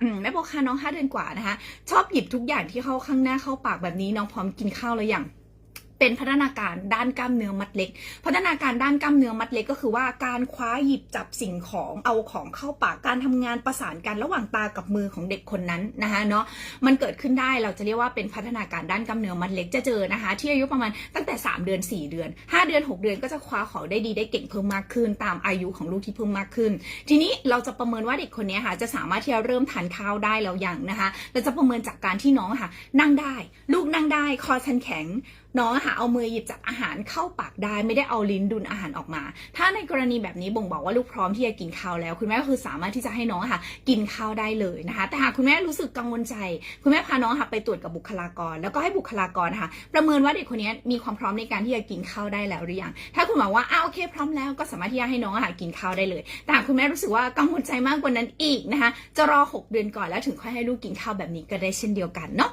อืมแม่โบคะน้องห้าเดือนกว่านะคะ ชอบหยิบทุกอย่างที่เข้าข้างหน้าเข้าปากแบบนี้น้องพร้อมกินข้าวแล้วยัง เป็นพัฒนาการด้านกล้ามเนื้อมัดเล็ก พัฒนาการด้านกล้ามเนื้อมัดเล็กก็คือว่าการคว้าหยิบจับสิ่งของเอาของเข้าปากการทำงานประสานกันระหว่างตากับมือของเด็กคนนั้นนะคะเนาะมันเกิดขึ้นได้เราจะเรียกว่าเป็นพัฒนาการด้านกล้ามเนื้อมัดเล็กจะเจอนะคะ ที่อายุประมาณตั้งแต่ 3 เดือน 4 เดือน 5 เดือน 6 เดือนก็จะคว้าของได้ดีได้เก่งเพิ่มมากขึ้น ตามอายุของลูกที่เพิ่มมากขึ้น ทีนี้เราจะประเมินว่าเด็กคนนี้ค่ะจะสามารถที่จะเริ่มทานข้าวได้แล้วยังนะคะ เราจะประเมินจากการที่น้องค่ะ นั่งได้ ลูกนั่งได้คอชันแข็งน้องค่ะเอามือหยิบจับอาหารเข้าปากได้ไม่ได้เอาลิ้นดุนอาหารออกมา ถ้าในกรณีแบบนี้บ่งบอกว่าลูกพร้อมที่จะกินข้าวแล้ว คุณแม่ก็คือสามารถที่จะให้น้องค่ะ กินข้าวได้เลยนะคะ แต่หากคุณแม่รู้สึกกังวลใจ คุณแม่พาน้องค่ะไปตรวจกับบุคลากร แล้วก็ให้บุคลากรนะคะประเมินว่าเด็กคนนี้มีความพร้อมในการที่จะกินข้าวได้แล้วหรือยังถ้าคุณบอกว่าอ้าโอเคพร้อมแล้วก็สามารถที่จะให้น้องค่ะกินข้าวได้เลย แต่หากคุณแม่รู้สึกว่ากังวลใจมากกว่านั้นอีกนะคะ จะรอ 6 เดือนก่อนแล้วถึงค่อยให้ลูกกินข้าวแบบนี้ก็ได้เช่นเดียวกันเนาะ